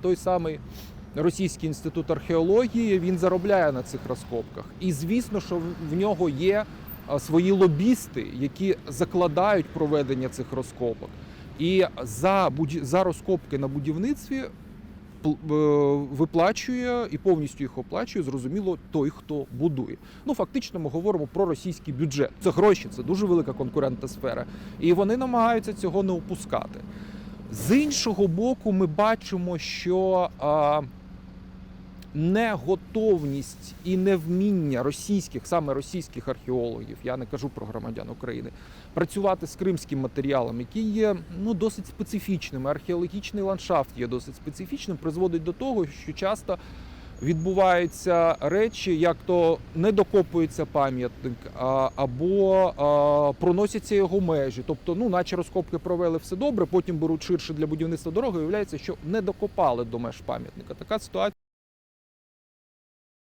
Той самий Російський інститут археології він заробляє на цих розкопках. І звісно, що в- нього є свої лобісти, які закладають проведення цих розкопок. І за, за розкопки на будівництві е, виплачує і повністю їх оплачує, зрозуміло, той, хто будує. Ну, фактично, ми говоримо про російський бюджет. Це гроші, це дуже велика конкурентна сфера. І вони намагаються цього не опускати. З іншого боку, ми бачимо, що а, неготовність і невміння російських, саме російських археологів, я не кажу про громадян України, працювати з кримським матеріалом, який є ну, досить специфічним. Археологічний ландшафт є досить специфічним, призводить до того, що часто відбуваються речі, як то не докопується пам'ятник, або а, проносяться його межі. Тобто, ну, наче розкопки провели все добре, потім беруть ширше для будівництва дороги, і виявляється, що не докопали до меж пам'ятника. Така ситуація.